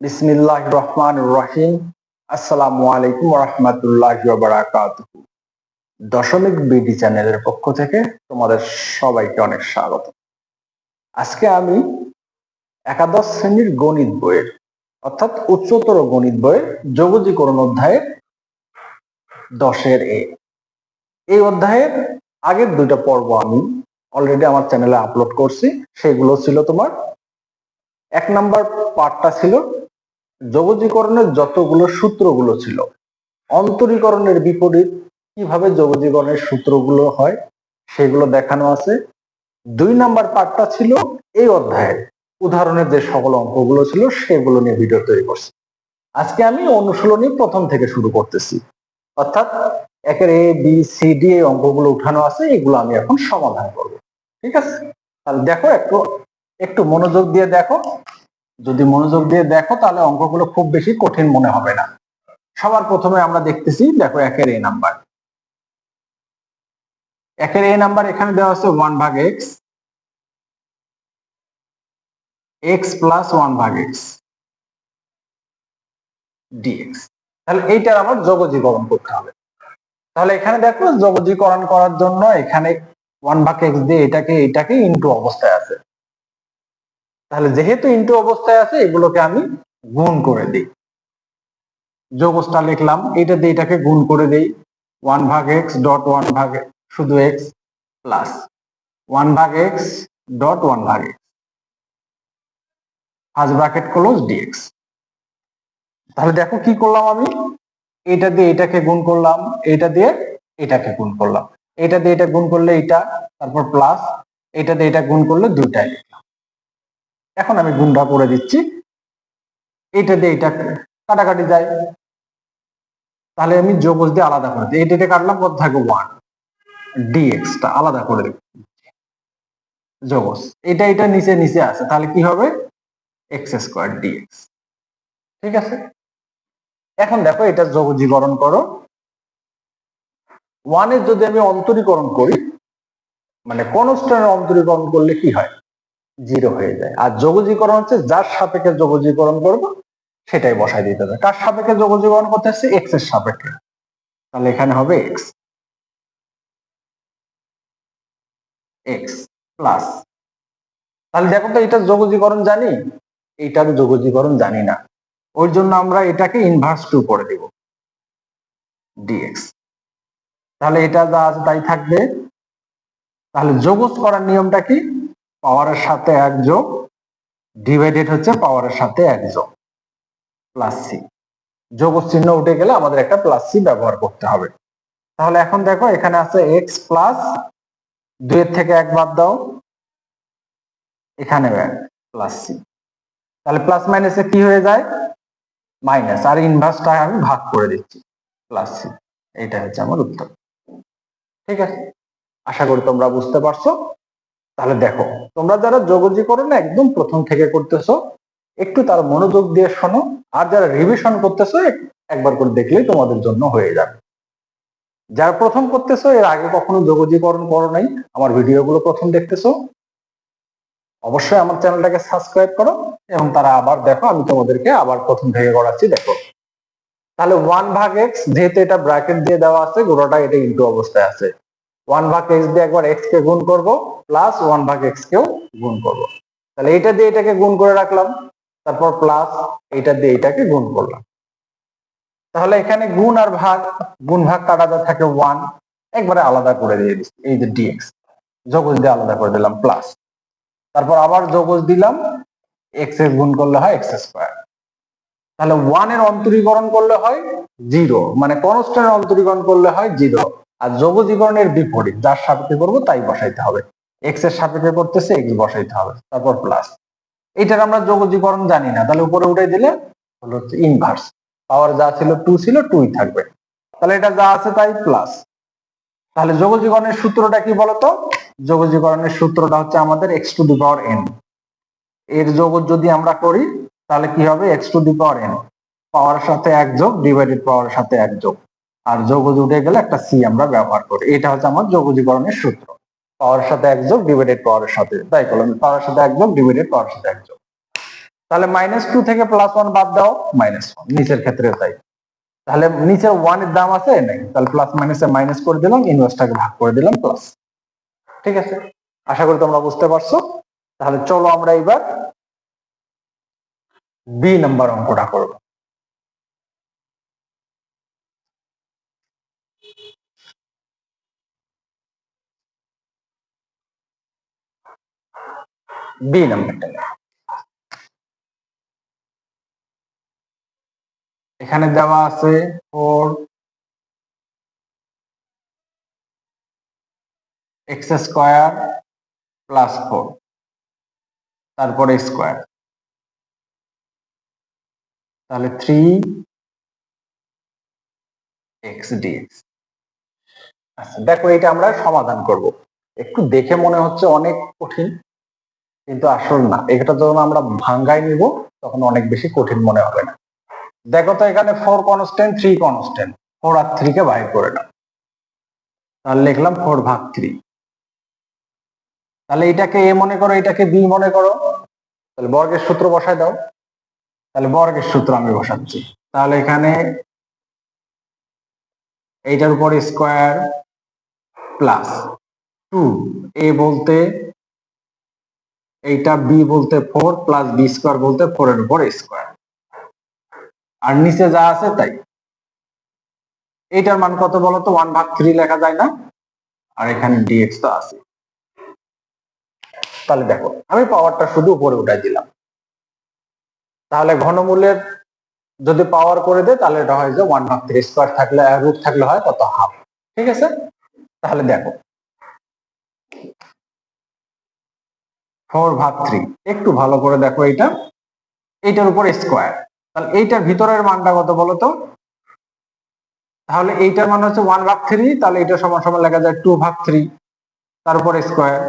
বিসমিল্লাহ রহমান রহিম। আসসালামু আলাইকুম রহমতুল্লাহ দশমিক বিডি চ্যানেলের পক্ষ থেকে তোমাদের সবাইকে অনেক স্বাগত। আজকে আমি একাদশ শ্রেণির গণিত বইয়ের, অর্থাৎ উচ্চতর গণিত বইয়ের যোগজীকরণ অধ্যায়ের দশের এ। এই অধ্যায়ের আগের দুইটা পর্ব আমি অলরেডি আমার চ্যানেলে আপলোড করছি, সেগুলো ছিল তোমার এক নাম্বার পার্টটা ছিল যোগজীকরণের যতগুলো সূত্রগুলো ছিল, অন্তরীকরণের বিপরীত কীভাবে যোগজীকরণের সূত্রগুলো হয় সেগুলো দেখানো আছে। দুই নাম্বার পার্টটা ছিল এই অধ্যায়ের। উদাহরণের যে সকল অঙ্কগুলো ছিল সেগুলো নিয়ে ভিডিও তৈরি করছি। আজকে আমি অনুশীলনী প্রথম থেকে শুরু করতেছি। অর্থাৎ একের এ, বি, সি, ডি এই অঙ্কগুলো উঠানো আছে, এগুলো আমি এখন সমাধান করব। ঠিক আছে? তাহলে দেখো একটু একটু মনোযোগ দিয়ে দেখো। যদি মনোযোগ দিয়ে দেখো, তাহলে অঙ্কগুলো খুব বেশি কঠিন মনে হবে না। সবার প্রথমে আমরা দেখতেছি, দেখো একের এ নাম্বার একের এ নাম্বার এখানে দেওয়া আছে ওয়ান ভাগ এক্স এক্স প্লাস ওয়ান ভাগ এক্স ডিএক্স তাহলে এইটার আমার যোগজীকরণ করতে হবে। তাহলে এখানে দেখো, যোগজীকরণ করার জন্য এখানে ওয়ান ভাগ এক্স দিয়ে এটাকে এটাকে ইনটু অবস্থায় আছে। তাহলে যেহেতু ইন্টু অবস্থায় আছে, এগুলোকে আমি গুণ করে দিই। যোগস্থা লিখলাম এটা দিয়ে এটাকে গুণ করে দেই। ওয়ান ভাগ এক্স ডট ওয়ান ভাগ শুধু এক্স প্লাস ওয়ান ভাগ এক্স ডট ওয়ান ভাগ x first bracket close dx তাহলে দেখো কি করলাম আমি? এটা দিয়ে এটাকে গুণ করলাম এটা দিয়ে এটাকে গুণ করলাম। এটা দিয়ে এটা গুণ করলে এটা তারপর প্লাস এটা দিয়ে এটা গুণ করলে দুইটাই লিখলাম। এখন আমি গুন্ডা করে দিচ্ছি। এটা দিয়ে এটা কাটাকাটি যায়। তাহলে আমি যোগজ দিয়ে আলাদা করে দিই। এটা কাটলাম কত থাকে ওয়ান ডিএক্স টা আলাদা করে দিচ্ছি যোগজ এটা এটা নিচে নিচে আছে। তাহলে কি হবে? এক্স স্কোয়ার ডিএক্স ঠিক আছে? এখন দেখো, এটা যোগজীকরণ করো। ওয়ানের যদি আমি অন্তরীকরণ করি মানে কনস্ট্যান্টের অন্তরীকরণ করলে কি হয়? জিরো হয়ে যায়। আর যোগজীকরণ হচ্ছে যার সাপেক্ষে যোগজীকরণ করব, সেটাই বসাই দিতে হবে। কার সাপেক্ষে যোগজীকরণ করতে হচ্ছে? এক্সের সাপেক্ষে। তাহলে এখানে হবে এক্স এক্স প্লাস তাহলে দেখো তো, এটা যোগজীকরণ জানি এইটার যোগজীকরণ জানি না। ওই জন্য আমরা এটাকে ইনভার্স টু করে দিব। ডিএক্স তাহলে এটা যা আছে তাই থাকবে। তাহলে যোগজ করার নিয়মটা কি? পাওয়ারের সাথে এক যোগ ডিভাইডেড হচ্ছে পাওয়ারের সাথে এক যোগ প্লাস সি যোগ চিহ্ন উঠে গেলে আমাদের একটা প্লাস সি ব্যবহার করতে হবে। তাহলে এখন দেখো, এখানে আছে এক্স প্লাস দুইয়ের থেকে এক বাদ দাও, এখানে প্লাস সি তাহলে প্লাস মাইনাসে কি হয়ে যায়? মাইনাস আর ইনভার্সটা আমি ভাগ করে দিচ্ছি প্লাস সি এইটা হচ্ছে আমার উত্তর। ঠিক আছে? আশা করি তোমরা বুঝতে পারছ। তাহলে দেখো, তোমরা যারা যোগজীকরণ একদম প্রথম থেকে করতেছো, একটু তার মনোযোগ দিয়ে শোনো, আর যারা রিভিশন করতেছো একবার করে দেখলেই তোমাদের জন্য হয়ে যাবে। যারা প্রথম করতেছো, এর আগে কখনো যোগজীকরণ করো নাই, আমার ভিডিওগুলো প্রথম দেখতেছো, অবশ্যই আমার চ্যানেলটাকে সাবস্ক্রাইব করো, এবং তারা আবার দেখো, আমি তোমাদেরকে আবার প্রথম থেকে করাচ্ছি, দেখো। তাহলে ওয়ান ভাগ এক্স যেহেতু এটা ব্র্যাকেট দিয়ে দেওয়া আছে গোটাটা এটা ইন্টু অবস্থায় আছে। ওয়ান ভাগ এক্স দিয়ে একবার এক্স কে গুণ করব প্লাস ওয়ান ভাগ এক্স কেও গুণ করব। তাহলে এটা দিয়ে এটাকে গুণ করে রাখলাম, তারপর প্লাস এটা দিয়ে এটাকে গুণ করলাম। তাহলে এখানে গুণ আর ভাগ, গুণ ভাগ কাটাতে থাকে ওয়ান একবারে আলাদা করে দিয়ে দিচ্ছি এই যে ডিএক্স যোগজ দিয়ে আলাদা করে দিলাম প্লাস তারপর আবার যোগজ দিলাম এক্সের গুণ করলে হয় এক্স স্কোয়ার তাহলে ওয়ানের অন্তরীকরণ করলে হয় জিরো মানে কনস্ট্যান্ট অন্তরীকরণ করলে হয় জিরো আর যোগজীকরণের বিপরীত, যার সাপেক্ষে করব তাই বসাইতে হবে। এক্সের সাপেক্ষে করতেছে এক্স বসাইতে হবে, তারপর প্লাস এটার আমরা যোগজীকরণ জানি না, তাহলে উপরে উঠে দিলে হলো ইনভার্স পাওয়ার যা ছিল টু ছিল টুই থাকবে। তাহলে এটা যা আছে তাই প্লাস তাহলে যোগজীকরণের সূত্রটা কি বলতো? যোগজীকরণের সূত্রটা হচ্ছে আমাদের x to the power n এর যোগ যদি আমরা করি, তাহলে কি হবে? X to the power n power সাথে এক যোগ ডিভাইডেড পাওয়ারের সাথে এক যোগ। আর যোগজ উঠে গেলে একটা সি আমরা ব্যবহার করি। এটা হচ্ছে আমার যোগজীকরণের সূত্র। পাওয়ার সাথে এক যোগ ডিভাইডেড পাওয়ারের সাথে, তাই করলাম। পাওয়ার সাথে এক যোগ ডিভাইডেড পাওয়ারের সাথে এক যোগ। তাহলে মাইনাস টু থেকে প্লাস ওয়ান বাদ দাও মাইনাস ওয়ান নিচের ক্ষেত্রে তাই। তাহলে নিচের ওয়ানের দাম আছে নাই? তাহলে প্লাস মাইনাসে মাইনাস করে দিলাম ইনভার্সটাকে ভাগ করে দিলাম প্লাস ঠিক আছে? আশা করি তোমরা বুঝতে পারছ। তাহলে চলো আমরা এবার বি নাম্বার অঙ্কটা করব। বি নাম্বারটা। এখানে দেওয়া আছে four x square plus four তারপরে স্কোয়ার তাহলে থ্রি এক্স ডিএক্স আচ্ছা দেখো এটা আমরা সমাধান করব। একটু দেখে মনে হচ্ছে অনেক কঠিন। কিন্তু আসল না। এটা যখন আমরা ভাঙ্গাই নিব, তখন অনেক বেশি কঠিন মনে হবে না। দেখো তো এখানে four constant three constant four আর থ্রি কে বাইর করে নাও। তাহলে লিখলাম ফোর ভাগ থ্রি তাহলে এটাকে এ মনে করো, এটাকে বি মনে করো। তাহলে বর্গের সূত্র বসায় দাও। তাহলে বর্গের সূত্র আমি বসাচ্ছি। তাহলে এখানে এইটার উপর স্কোয়ার প্লাস টু এ বলতে এইটা বি বলতে ফোর প্লাস বি স্কোয়ার বলতে ফোর এর উপর স্কোয়ার আর নিচে যা আছে তাই। এইটার মান কত বলতো? ওয়ান ভাগ থ্রি লেখা যায় না। আর এখানে ডিএক্স তো আছে। তাহলে দেখো, আমি পাওয়ারটা শুধু উপরে উঠাই দিলাম। তাহলে ঘনমূলের যদি পাওয়ার করে দেয়, তাহলে এটা হয় যে ওয়ান ভাগ থ্রি স্কোয়ার থাকলে রুট থাকলে হয় কত হাফ ঠিক আছে? তাহলে দেখো ফোর ভাগ থ্রি একটু ভালো করে দেখো এইটা। এইটার উপর স্কোয়ার তাহলে এইটার ভিতরের মানটা কত বলো তো? তাহলে এইটার মান হচ্ছে ওয়ান ভাগ থ্রি তাহলে এটা সমান সমান লেখা যায় টু ভাগ থ্রি তার উপর স্কোয়ার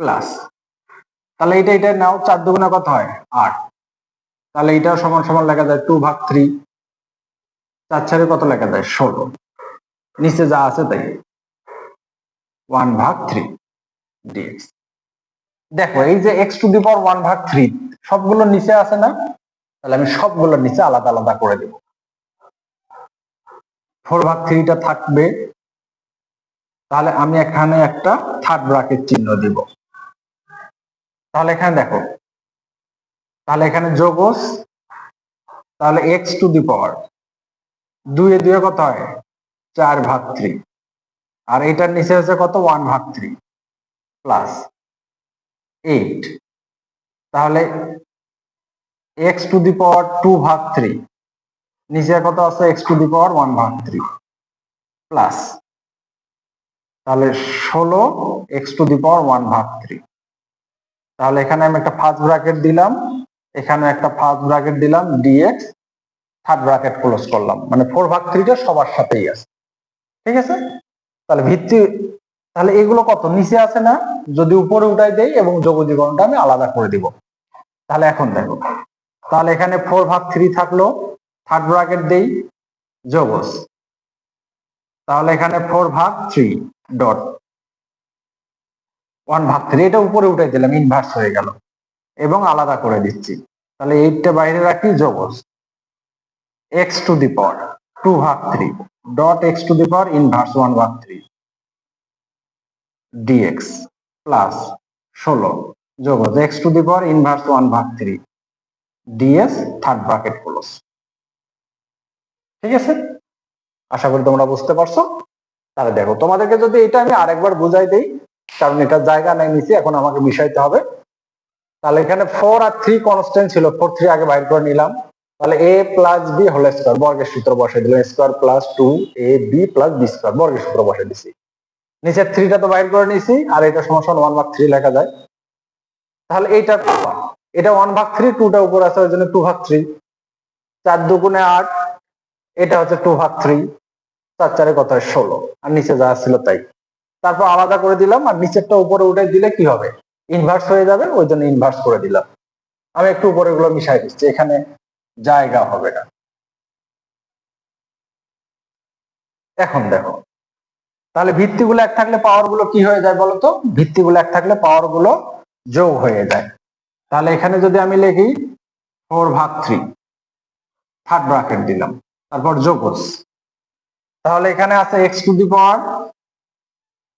প্লাস তাহলে এটা এটা নাও, চার দুগুণা কত হয়? আট। তাহলে এটা সমান সমান লেখা যায় টু ভাগ থ্রি চার চারে কত লেখা যায়? ষোলো। নিচে যা আছে তাই। ওয়ান ভাগ থ্রি ডিএক্স দেখো, এই যে x to the power one ভাগ থ্রি সবগুলো নিচে আছে না? তাহলে আমি সবগুলোর নিচে আলাদা আলাদা করে দেব। ফোর ভাগ থ্রিটা থাকবে। তাহলে আমি এখানে একটা থার্ড ব্রাকেট চিহ্ন দিব। তাহলে এখানে দেখো, তাহলে এখানে যোগস তাহলে এক্স টু দি পাওয়ার দুয়ে দুয়ে কত হয়? চার ভাগ থ্রি আর এটার নিচে হচ্ছে কত? ওয়ান ভাগ থ্রি প্লাস এইট তাহলে x to the power two ভাগ থ্রি নিচে কত আছে? X to the power one ভাগ থ্রি প্লাস তাহলে ষোলো x to the power one ভাগ থ্রি তাহলে এখানে আমি একটা ফার্স্ট ব্র্যাকেট দিলাম। এখানে একটা ফার্স্ট ব্র্যাকেট দিলাম ডিএক্স থার্ড ব্র্যাকেট ক্লোজ করলাম। মানে ফোর ভাগ থ্রিটা সবার সাথেই আছে। ঠিক আছে? তাহলে ভিত্তি তাহলে এগুলো কত? নিচে আছে না? যদি উপরে উঠাই দেই এবং যোগজীবনটা আমি আলাদা করে দিব। তাহলে এখন দেখো। তাহলে এখানে ফোর ভাগ থ্রি থাকল। থার্ড ব্র্যাকেট দেই যোগস তাহলে এখানে ফোর ভাগ থ্রি ডট ওয়ান ভাগ থ্রি এটা উপরে উঠাই দিলাম ইনভার্স হয়ে গেল। এবং আলাদা করে দিচ্ছি। তাহলে এইটটা বাইরে রাখি যোগস x to the power two ভাগ three dot x to the power inverse one ভাগ থ্রি ডিএক্স প্লাস ষোলো যোগ হচ্ছে x to the power inverse one ভাগ three dx third bracket close ঠিক আছে? আশা করি তোমরা বুঝতে পারছ। তাহলে দেখো, তোমাদেরকে যদি এটা আমি আরেকবার বুঝাই দেই, কারণ এটা জায়গা নেই নিচে, এখন আমাকে মিশাইতে হবে। তাহলে এখানে ফোর আর থ্রি কনস্ট্যান্ট ছিল ফোর থ্রি আগে বাইর করে নিলাম। তাহলে a plus b whole square বর্গের সূত্র বসাই দিলাম square plus two a b plus b square বর্গের সূত্র বসে দিছি। নিচের থ্রিটা তো বাইর করে নিছি আর এটা সমস্যা ওয়ান ভাগ থ্রি লেখা যায়। তাহলে এইটা এটা ওয়ান ভাগ থ্রি টুটা উপর আছে ওই জন্য টু ভাগ থ্রি চার দুগুণে আট, এটা হচ্ছে টু ভাগ থ্রি চার চারে কত হয়? ষোলো। আর নিচে যা ছিল তাই। তারপর আলাদা করে দিলাম, আর নিচেরটা উপরে উঠে দিলে কি হবে? ইনভার্স হয়ে যাবে, ওই জন্য ইনভার্স করে দিলাম। আমি একটু উপরে গুলো মিশাই দিচ্ছি, এখানে জায়গা হবে না। এখন দেখো তাহলে ভিত্তিগুলো এক থাকলে পাওয়ারগুলো কি হয়ে যায় বলতো? ভিত্তিগুলো এক থাকলে পাওয়ারগুলো যোগ হয়ে যায়। তাহলে এখানে যদি আমি লিখি ফোর ভাগ থ্রি থার্ড ব্রাকেট দিলাম, তারপর যোগস তাহলে এখানে আছে x to the power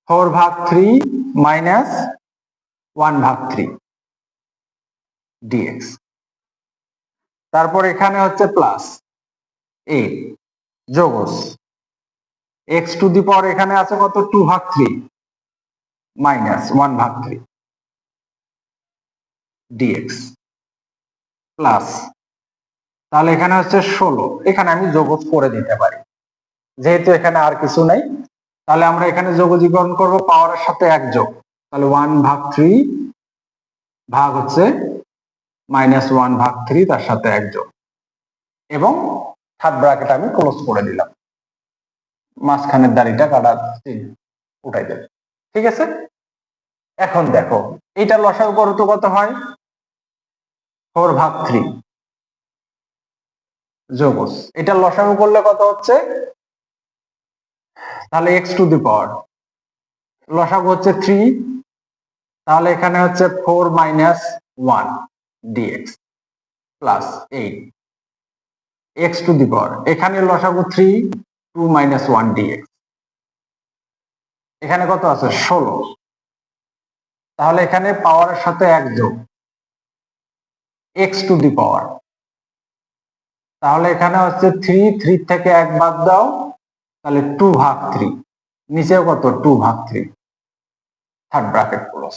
four ভাগ থ্রি মাইনাস ওয়ান ভাগ থ্রি ডিএক্স তারপর এখানে হচ্ছে প্লাস এ যোগস এক্স টু দি পাওয়ার এখানে আছে কত? টু ভাগ থ্রি মাইনাস ওয়ান ভাগ থ্রি ডিএক্স প্লাস তাহলে এখানে হচ্ছে ষোলো। এখানে আমি যোগজ করে দিতে পারি। যেহেতু এখানে আর কিছু নাই, তাহলে আমরা এখানে যোগজীকরণ করব পাওয়ারের সাথে এক যোগ। তাহলে ওয়ান ভাগ থ্রি ভাগ হচ্ছে মাইনাস ওয়ান ভাগ থ্রি তার সাথে এক যোগ। এবং থার্ড ব্র্যাকেট আমি ক্লোজ করে দিলাম। মাঝখানের দাড়িটা কাটা উঠাই দেবে। ঠিক আছে? এখন দেখো এটা লসাগু করো তো কত হয়? ফোর ভাগ থ্রি যোগস এটা লসাগু করলে কত হচ্ছে? তাহলে এক্স টু দি পাওয়ার লসাগু হচ্ছে থ্রি তাহলে এখানে হচ্ছে four minus one dx plus eight x to the power এখানে লসাগু three two minus one dx এখানে কত আছে? ষোলো। তাহলে এখানে পাওয়ারের সাথে এক যোগ। এক্স টু দি পাওয়ার তাহলে এখানে হচ্ছে থ্রি থ্রি থেকে এক বাদ দাও, তাহলে টু ভাগ থ্রি নিচেও কত? টু ভাগ থ্রি থার্ড ব্রাকেট ক্লোজ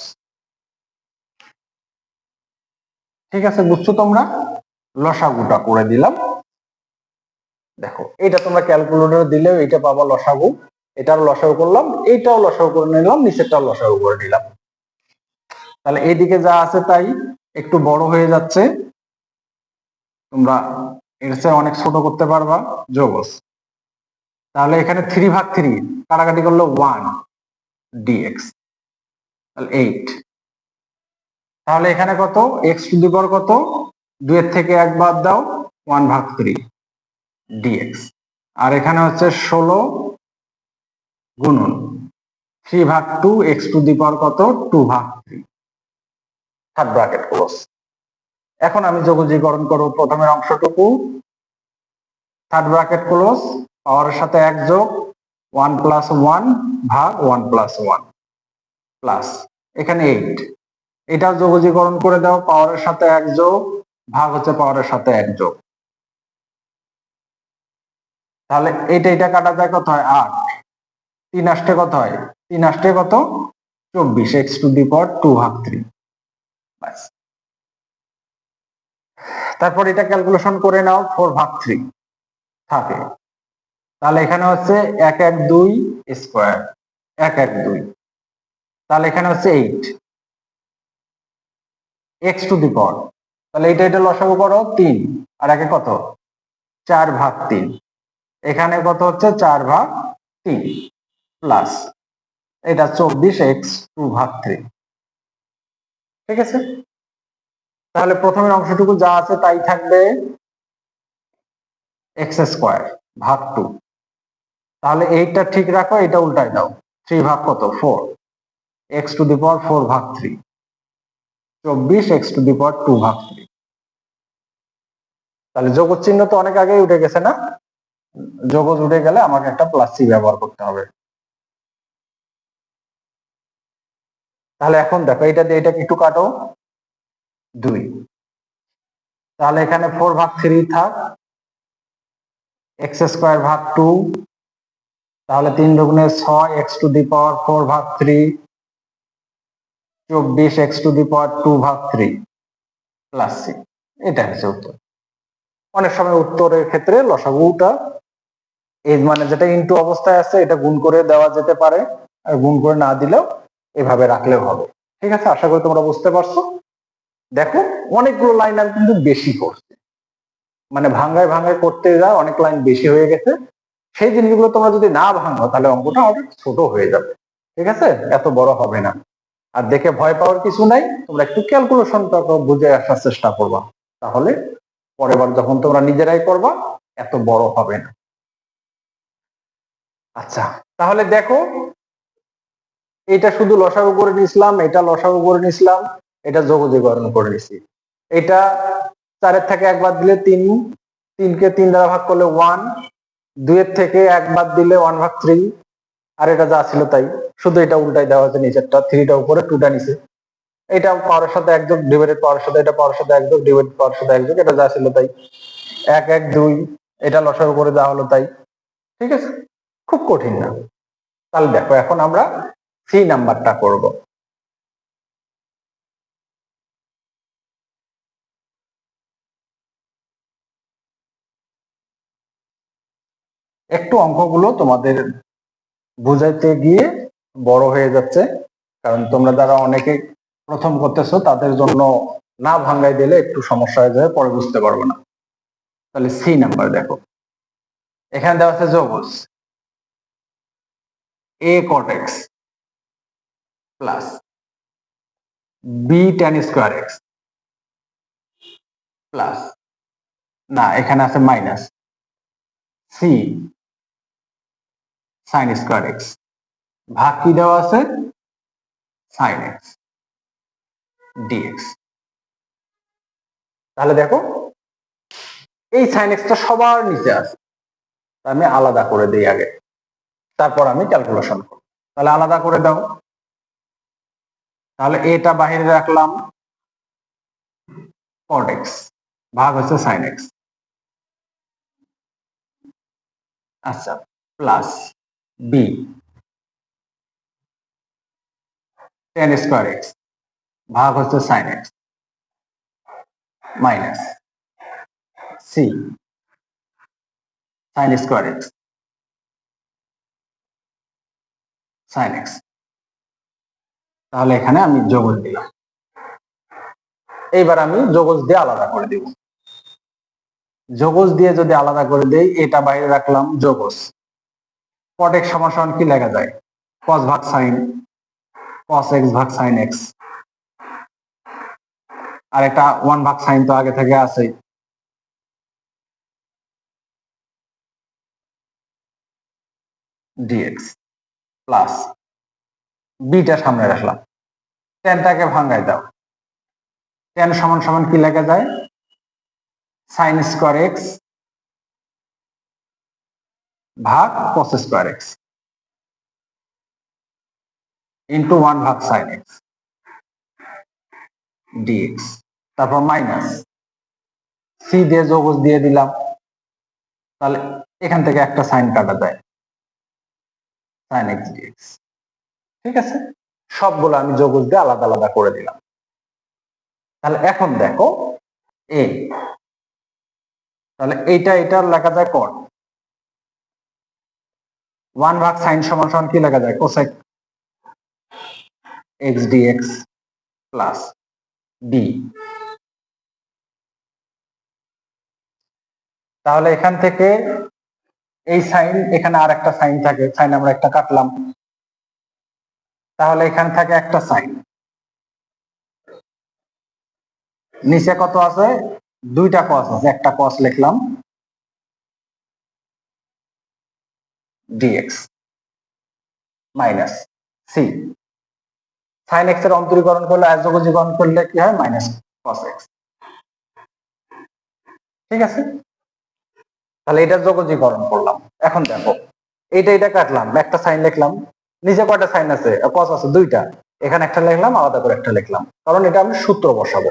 ঠিক আছে, বুঝছ তোমরা? লসাগুটা করে দিলাম। দেখো, এটা তোমরা ক্যালকুলেটর দিলেও এটা পাবা লসাগু। এটার লসাগু করলাম, এইটাও লসাগু করে নিলাম, নিচেরটাও লসাগু করে নিলাম। তাহলে এইদিকে যা আছে তাই, একটু বড় হয়ে যাচ্ছে। তোমরা এর চেয়ে অনেক ছোট করতে পারবা, যোগস। তাহলে এখানে থ্রি ভাগ থ্রি কাটাকাটি করল ওয়ান ডিএক্স তাহলে এইট তাহলে এখানে কত? এক্স টু দি পাওয়ার কত? দুয়ের থেকে এক বাদ দাও ওয়ান ভাগ থ্রি ডিএক্স আর এখানে হচ্ছে ষোলো গুণন থ্রি ভাগ two x to the power কত? টু ভাগ থ্রি থার্ড ব্রাকেট ক্লোজ এখন আমি যোগজীকরণ করব প্রথমের অংশটুকু। থার্ড ব্রাকেট ক্লোজ পাওয়ারের সাথে এক যোগ ওয়ান প্লাস ওয়ান ভাগ ওয়ান প্লাস ওয়ান প্লাস এখানে এইট এটাও যোগজীকরণ করে দাও, পাওয়ারের সাথে এক যোগ, ভাগ হচ্ছে পাওয়ারের সাথে এক যোগ। তাহলে এইটা এটা কাটা যায় কত হয়? আট। তিন আষ্টে কত হয়? তিন আষ্টে কত? চব্বিশ। X to the power two ভাগ থ্রি। ব্যাস। তারপর এটা ক্যালকুলেশন করে নাও, ফোর ভাগ থ্রি। থাকে। তাহলে এখানে হচ্ছে এক এক দুই স্কোয়ার। এক এক দুই। তাহলে এখানে হচ্ছে eight. X to the power. তাহলে এটা এটা লসাগু করো, তিন। আর একে কত? চার ভাগ তিন। এখানে কত হচ্ছে? চার ভাগ তিন প্লাস এটা চব্বিশ এক্স টু ভাগ থ্রি ঠিক আছে? তাহলে প্রথমের অংশটুকু যা আছে তাই থাকবে এক্স স্কোয়ার ভাগ টু তাহলে এইটা ঠিক রাখো এটা উল্টাই দাও। থ্রি ভাগ কত? Four x to the power four ভাগ থ্রি চব্বিশ x to the power two ভাগ থ্রি তাহলে যোগ চিহ্ন তো অনেক আগেই উঠে গেছে না? যোগজ উঠে গেলে আমাকে একটা প্লাস সি ব্যবহার করতে হবে। তাহলে এখন দেখো এটা দিয়ে এটাকে একটু কাটো। দুই। তাহলে এখানে ফোর ভাগ থ্রি থাক। এক্স স্কোয়ার ভাগ টু তাহলে তিন দুগুণে ছয় x to the power four ভাগ থ্রি চব্বিশ x to the power two ভাগ থ্রি প্লাস সি এটা হচ্ছে উত্তর। অনেক সময় উত্তরের ক্ষেত্রে লসাগুটা এই মানে যেটা ইনটু অবস্থায় আছে, এটা গুণ করে দেওয়া যেতে পারে, আর গুণ করে না দিলেও এভাবে রাখলেও হবে। ঠিক আছে? আশা করি তোমরা বুঝতে পারছ। দেখো, অনেকগুলো লাইন আমি কিন্তু বেশি করছি। মানে ভাঙ্গায় ভাঙ্গায় করতে যায় অনেক লাইন বেশি হয়ে গেছে। সেই জিনিসগুলো তোমরা যদি না ভাঙো, তাহলে অঙ্কটা অনেক ছোট হয়ে যাবে। ঠিক আছে? এত বড় হবে না। আর দেখে ভয় পাওয়ার কিছু নাই। তোমরা একটু ক্যালকুলেশনটা বুঝে আসার চেষ্টা করবা। তাহলে পরের বার যখন তোমরা নিজেরাই করবা, এত বড় হবে না। আচ্ছা তাহলে দেখো, এটা শুধু লসাগু করে নিছিলাম এটা লসাগু করে নিছিলাম এটা যোগজীকরণ করে নিছি এটা চারের থেকে একবার দিলে তিন, তিনকে তিন দ্বারা ভাগ করলে ওয়ান, দুইয়ের থেকে একবার দিলে ওয়ান ভাগ থ্রি, আর এটা যা ছিল তাই। শুধু এটা উল্টাই দেওয়া হয়েছে নিচেরটা, থ্রিটা উপরে, টুটা নিচে। এটা পাওয়ারের সাথে এক যোগ ডিভাইডেড পাওয়ারের সাথে এটা পাওয়ারের সাথে এক যোগ ডিভাইডেড পাওয়ারের সাথে এক যোগ এটা যা ছিল তাই। এক এক, দুই, এটা লসাগু করে দেওয়া হলো তাই। ঠিক আছে? খুব কঠিন না। তাহলে দেখো, এখন আমরা সি নাম্বারটা করব। একটু অঙ্কগুলো তোমাদের বুঝাইতে গিয়ে বড় হয়ে যাচ্ছে, কারণ তোমরা যারা অনেকে প্রথম করতেছো, তাদের জন্য না ভাঙ্গাই দিলে একটু সমস্যা হয়ে যাবে, পরে বুঝতে পারব না। তাহলে সি নাম্বার দেখো। এখানে দেওয়া আছে যোগজ a cot x plus b tan square x plus না, এখানে আছে minus c sine square x ভাগ কি দেওয়া আছে? সাইন এক্স ডিএক্স তাহলে দেখো, এই সাইন এক্সটা সবার নিচে আছে আমি আলাদা করে দিই আগে। তারপর আমি ক্যালকুলেশন করব। তাহলে আলাদা করে দাও। তাহলে এটা বাহিরে রাখলাম। কট এক্স ভাগ হচ্ছে সাইন এক্স আচ্ছা plus b tan square x ভাগ হচ্ছে sine x minus c sine square x sine x তাহলে এখানে আমি যোগজ দিলাম। এইবার আমি যোগজ দিয়ে আলাদা করে দিব। যোগজ দিয়ে যদি আলাদা করে দেই, এটা বাইরে রাখলাম যোগজ সমান সমান কি লেখা যায়? কস ভাগ সাইন কস এক্স ভাগ সাইন এক্স আর একটা ওয়ান ভাগ সাইন তো আগে থেকে আছে ডিএক্স প্লাস বিটা সামনে রাখলাম। টেনটাকে ভাঙ্গাই দাও। টেন সমান সমান কি লেখা যায়? সাইন স্কোয়ার এক্স ভাগ cos square x into one ভাগ সাইন এক্স ডিএক্স তারপর মাইনাস সি দিয়ে যোগজ দিয়ে দিলাম। তাহলে এখান থেকে একটা সাইন কাটা যায়। সাইন এক্স ডিএক্স ঠিক আছে? সবগুলো আমি যোগজ দিয়ে আলাদা আলাদা করে দিলাম। তাহলে এখন দেখো, এ। তাহলে এইটা এটা লেখা যায় কট ওয়ান ভাগ সাইন সমান সমান কি লেখা যায়? Cosec x dx plus d তাহলে এখান থেকে এই সাইন, এখানে আর একটা সাইন থাকে, সাইন আমরা একটা কাটলাম। তাহলে এখানে থাকে একটা সাইন। নিচে কত আছে? দুইটা কস আছে, একটা কস লিখলাম। ডিএক্স মাইনাস সি সাইন এক্সের অন্তরীকরণ করলে আয়তযোগীকরণ করলে কি হয়? মাইনাস কস এক্স ঠিক আছে? তাহলে এটা যোগজীকরণ করলাম। এখন দেখো, এইটা এটা কাটলাম, একটা সাইন লিখলাম, নিচে কয়টা সাইন আছে? কস আছে, দুইটা। এখানে একটা লিখলাম, আলাদা করে একটা লিখলাম। কারণ এটা আমি সূত্র বসাবো।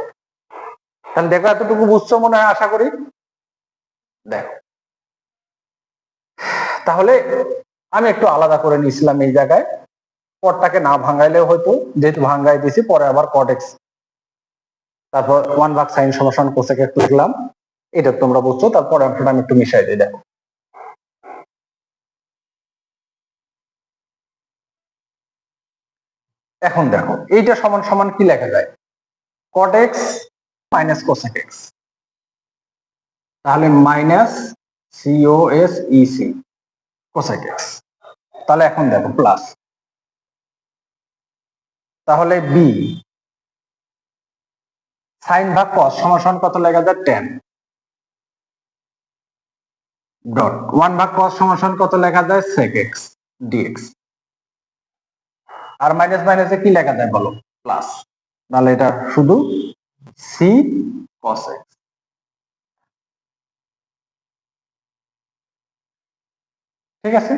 তাহলে দেখো, এতটুকু বুঝছ মনে হয়, আশা করি? দেখো। তাহলে আমি একটু আলাদা করে নিয়েছিলাম এই জায়গায়। কটটাকে না ভাঙাইলেও হয়তো যেহেতু ভাঙ্গাই দিছি পরে আবার কট এক্স তারপর ওয়ান ভাগ সাইন সমাসান কোসেক একটু লিখলাম এটা তোমরা বুঝছ তারপরে অংশটা আমি একটু মিশাই দিই দেখো। এখন দেখো, এইটা সমান সমান কি লেখা যায়? Cot x minus cosec x তাহলে minus C O S E C cosec x তাহলে এখন দেখো প্লাস তাহলে বি সাইন ভাগ কস সমান কত লেখা যায়? টেন ডট ওয়ান ভাগ কস সমান কত লেখা যায়? সেক এক্স ডিএক্স আর মাইনাস মাইনাসে কি লেখা যায় বলো? প্লাস তাহলে এটা শুধু সি কস এক্স ঠিক আছে?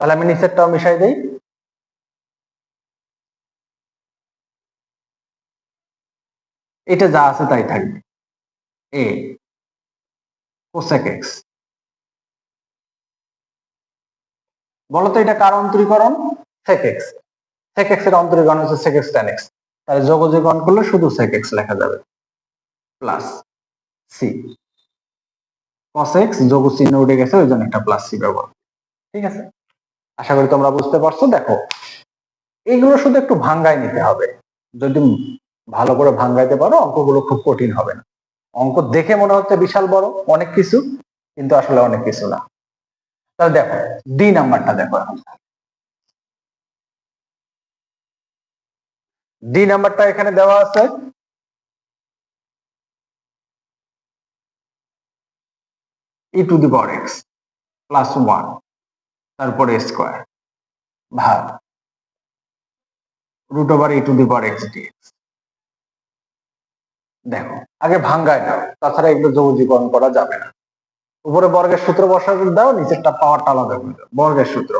তাহলে আমি নিচেরটাও মিশাই দেই। এটা যা আছে তাই থাকবে। এ কোসেক এক্স বলতো এটা কার অন্তরীকরণ? সেক এক্স সেক এক্সের অন্তরীকরণ হচ্ছে সেক এক্স টেন এক্স তাহলে যোগযোগণ করলে শুধু সেক এক্স লেখা যাবে। প্লাস সি কস এক্স যোগ চিহ্ন উঠে গেছে, ওই জন্য একটা প্লাস সি ব্যবহার ঠিক আছে? আশা করি তোমরা বুঝতে পারছ। দেখো এগুলো শুধু একটু ভাঙ্গায় নিতে হবে। যদি ভালো করে ভাঙ্গাইতে পারো, অঙ্কগুলো খুব কঠিন হবে না। অঙ্ক দেখে মনে হচ্ছে বিশাল বড়, অনেক কিছু, কিন্তু আসলে অনেক কিছু না। তাহলে দেখো ডি নাম্বারটা দেখো এখন। ডি নাম্বারটা এখানে দেওয়া আছে। E to the power x plus one তারপরে স্কোয়ার ভাগ। Root over e to the power x dx দেখো, আগে ভাঙ্গায় দাও তাছাড়া এগুলো যৌজীকরণ করা যাবে না। উপরে বর্গের সূত্র বসা দাও, নিচেরটা পাওয়ারটা আলাদা করে বর্গের সূত্র।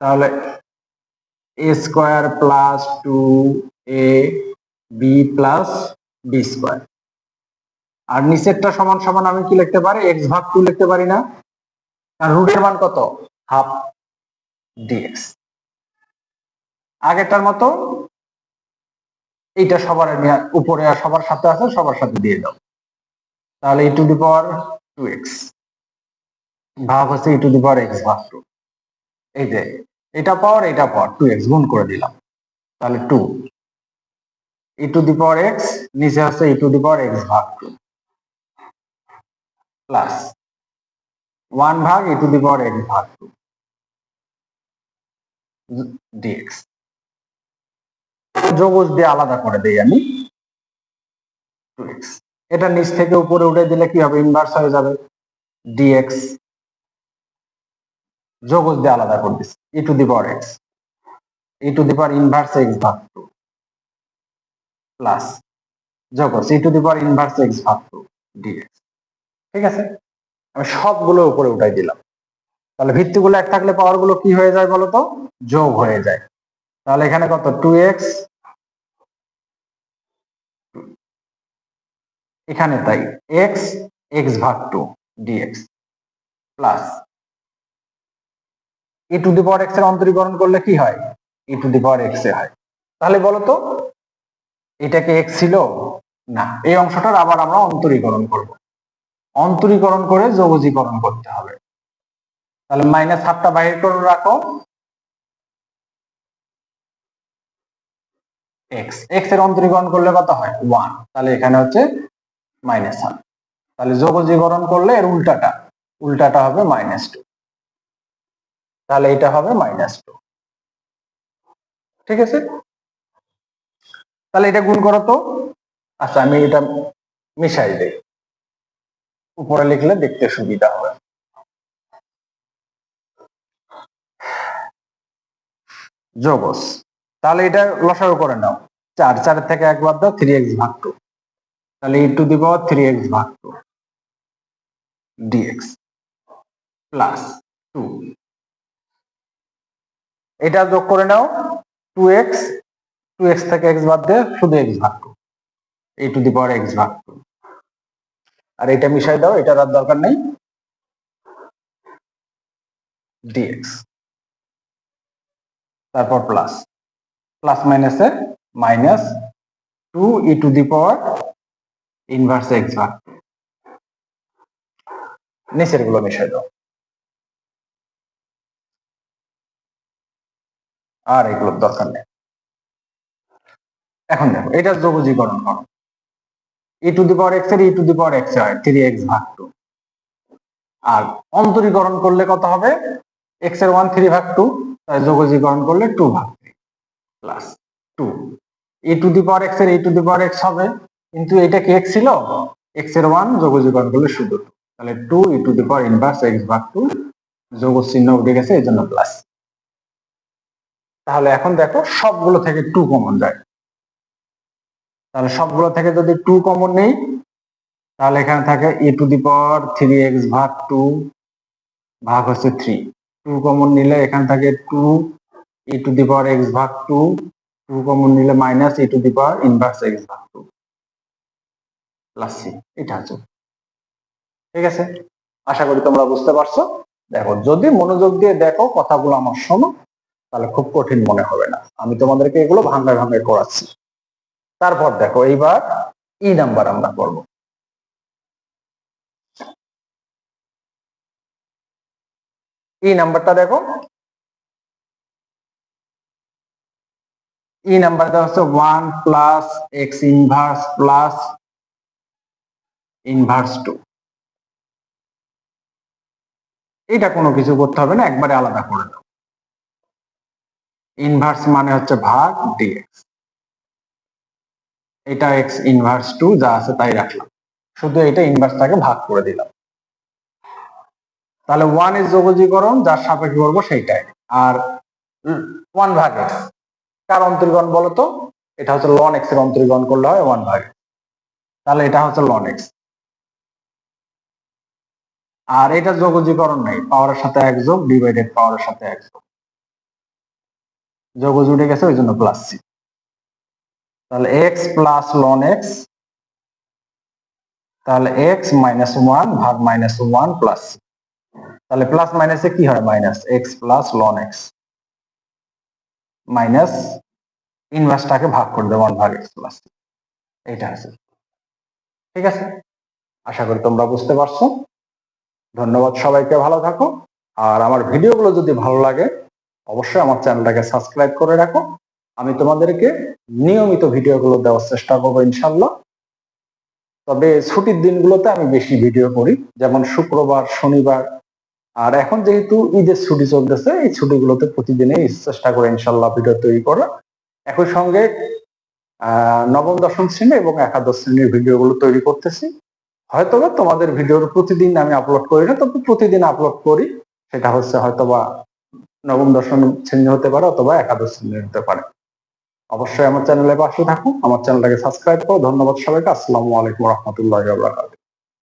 তাহলে a square plus two a b plus b square. আর নিচেরটা সমান সমান আমি কি লিখতে পারি? এক্স ভাগ টু লিখতে পারি না? আর রুটের মান কত? হাফ ডিএক্স আগেরটার মতো এইটা সবার উপরে আর সবার সাথে আছে, সবার সাথে দিয়ে দাও। তাহলে e to the power two x ভাগ হচ্ছে e to the power x ভাগ টু এই যে, এটা পাওয়ার এটা পাওয়ার টু এক্স গুণ করে দিলাম। তাহলে two e to the power x নিচে হচ্ছে e to the power x ভাগ টু প্লাস ওয়ান ভাগ e to the power x ভাগ টু ডিএক্স যোগজ দিয়ে আলাদা করে দেই আমি। এটা নিচ থেকে উপরে উঠে দিলে কি হবে? ইনভার্স হয়ে যাবে। ডিএক্স যোগজ দিয়ে আলাদা করে দিচ্ছি e to the power x e to the power inverse x ভাগ two plus যোগজ e to the power inverse x ভাগ টু ডিএক্স ঠিক আছে? আমি সবগুলো উপরে উঠাই দিলাম। তাহলে ভিত্তিগুলো এক থাকলে পাওয়ারগুলো কি হয়ে যায় বলতো? যোগ হয়ে যায়। তাহলে এখানে কত? টু এক্স এখানে তাই এক্স এক্স ভাগ two dx plus e to the power এক্সের অন্তরীকরণ করলে কি হয়? ই টু দি পাওয়ার এক্স এ হয়। তাহলে বলতো, এটা কি এক্স ছিল? না, এই অংশটার আবার আমরা অন্তরীকরণ করব। অন্তরীকরণ করে যোগজীকরণ করতে হবে। তাহলে মাইনাস হাফটা বাহির করে রাখো। এক্স এক্সের অন্তরীকরণ করলে কত হয়? ওয়ান তাহলে এখানে হচ্ছে মাইনাস হাফ তাহলে যোগজীকরণ করলে এর উল্টাটা উল্টাটা হবে মাইনাস টু। তাহলে এটা হবে মাইনাস টু। ঠিক আছে? তাহলে এটা গুণ করো তো। আচ্ছা আমি এটা মিশাই দেই। উপরে লিখলে দেখতে সুবিধা হবে। যোগস তাহলে এটা লসাগু করে নাও। চার চার থেকে একবার দাও থ্রি এক্স ভাগ টু তাহলে e to the power three x ভাগ টু ডিএক্স প্লাস টু এটা যোগ করে নাও টু এক্স টু এক্স থেকে এক্স বাদ দিয়ে শুধু এক্স ভাগ two e to the power x ভাগ টু আর এটা মিশাই দাও, এটার আর দরকার নেই। ডিএক্স তারপর প্লাস প্লাস মাইনাসে minus two e to the power inverse x two নিচেরগুলো মিশাই দাও। আর এগুলোর দরকার নেই। এখন দেখো, এটা যোগজীকরণ করো। ই টু দি পাওয়ার এক্সের e to the power x হয় থ্রি এক্স ভাগ টু আর অন্তরীকরণ করলে কত হবে? এক্সের ওয়ান থ্রি ভাগ টু যোগজীকরণ করলে টু ভাগ three plus two e to the power এক্সের e to the power x হবে। কিন্তু এটা কি এক্স ছিল? এক্সের ওয়ান যোগজীকরণ করলে শুধু। টু তাহলে two e to the power inverse x ভাগ টু যোগ চিহ্ন উঠে গেছে, এই জন্য প্লাস তাহলে এখন দেখো সবগুলো থেকে টু কমন যায়। তাহলে সবগুলো থেকে যদি টু কমন নেই, তাহলে এখানে থাকে e to the power three x ভাগ টু ভাগ হচ্ছে থ্রি টু কমন নিলে এখানে থাকে two e to the power x ভাগ টু টু কমন নিলে minus e to the power inverse x ভাগ টু প্লাস সি এটা ঠিক আছে? আশা করি তোমরা বুঝতে পারছ। দেখো, যদি মনোযোগ দিয়ে দেখো, কথাগুলো আমার শোনো, তাহলে খুব কঠিন মনে হবে না। আমি তোমাদেরকে এগুলো ভাঙ্গায় ভাঙ্গায় করাচ্ছি। তারপর দেখো, এইবার ই নাম্বার আমরা করব। ই নাম্বারটা দেখো। ই নাম্বারটা হচ্ছে one plus x inverse plus inverse two এটা কোনো কিছু করতে হবে না, একবারে আলাদা করে দাও। ইনভার্স মানে হচ্ছে ভাগ ডিএক্স এটা এক্স ইনভার্স টু যা আছে তাই রাখলাম। শুধু এটা ইনভার্সটাকে ভাগ করে দিলাম। তাহলে ওয়ানের যোগজীকরণ, যার সাপেক্ষে করব সেইটাই। আর ওয়ান ভাগ এক্স কার অন্তরীকরণ বলতো? এটা হচ্ছে লন এক্সের অন্তরীকরণ করলে হয় ওয়ান ভাগ তাহলে এটা হচ্ছে লন এক্স আর এটা যোগজীকরণ নেই পাওয়ারের সাথে এক যোগ ডিভাইডেড পাওয়ারের সাথে এক যোগ। যোগ জুড়ে গেছে ওই জন্য প্লাস সি তাহলে এক্স প্লাস লন এক্স তাহলে এক্স মাইনাস ওয়ান ভাগ মাইনাস ওয়ান প্লাস তাহলে প্লাস মাইনাসে কি হয় minus x plus ln x minus ইনভার্সটাকে ভাগ করে দেবো ওয়ান ভাগ এক্স প্লাস এইটা আছে। ঠিক আছে? আশা করি তোমরা বুঝতে পারছ। ধন্যবাদ সবাইকে, ভালো থাকো। আর আমার ভিডিওগুলো যদি ভালো লাগে, অবশ্যই আমার চ্যানেলটাকে সাবস্ক্রাইব করে রাখো। আমি তোমাদেরকে নিয়মিত ভিডিওগুলো দেওয়ার চেষ্টা করব ইনশাল্লাহ তবে ছুটির দিনগুলোতে আমি বেশি ভিডিও করি, যেমন শুক্রবার, শনিবার। আর এখন যেহেতু ঈদের ছুটি চলতেছে, এই ছুটিগুলোতে প্রতিদিনই চেষ্টা করে ইনশাল্লাহ ভিডিও তৈরি করা। একই সঙ্গে, আহ, নবম, দশম শ্রেণি এবং একাদশ শ্রেণির ভিডিওগুলো তৈরি করতেছি। হয়তোবা তোমাদের ভিডিওর প্রতিদিন আমি আপলোড করি না, তবে প্রতিদিন আপলোড করি। সেটা হচ্ছে হয়তোবা নবম, দশম শ্রেণি হতে পারে অথবা একাদশ শ্রেণি হতে পারে। অবশ্যই আমার চ্যানেলে পাশে থাকুন আমার চ্যানেলটাকে সাবস্ক্রাইব করো। ধন্যবাদ সবাইকে। আসসালামু আলাইকুম রহমতুল্লাহ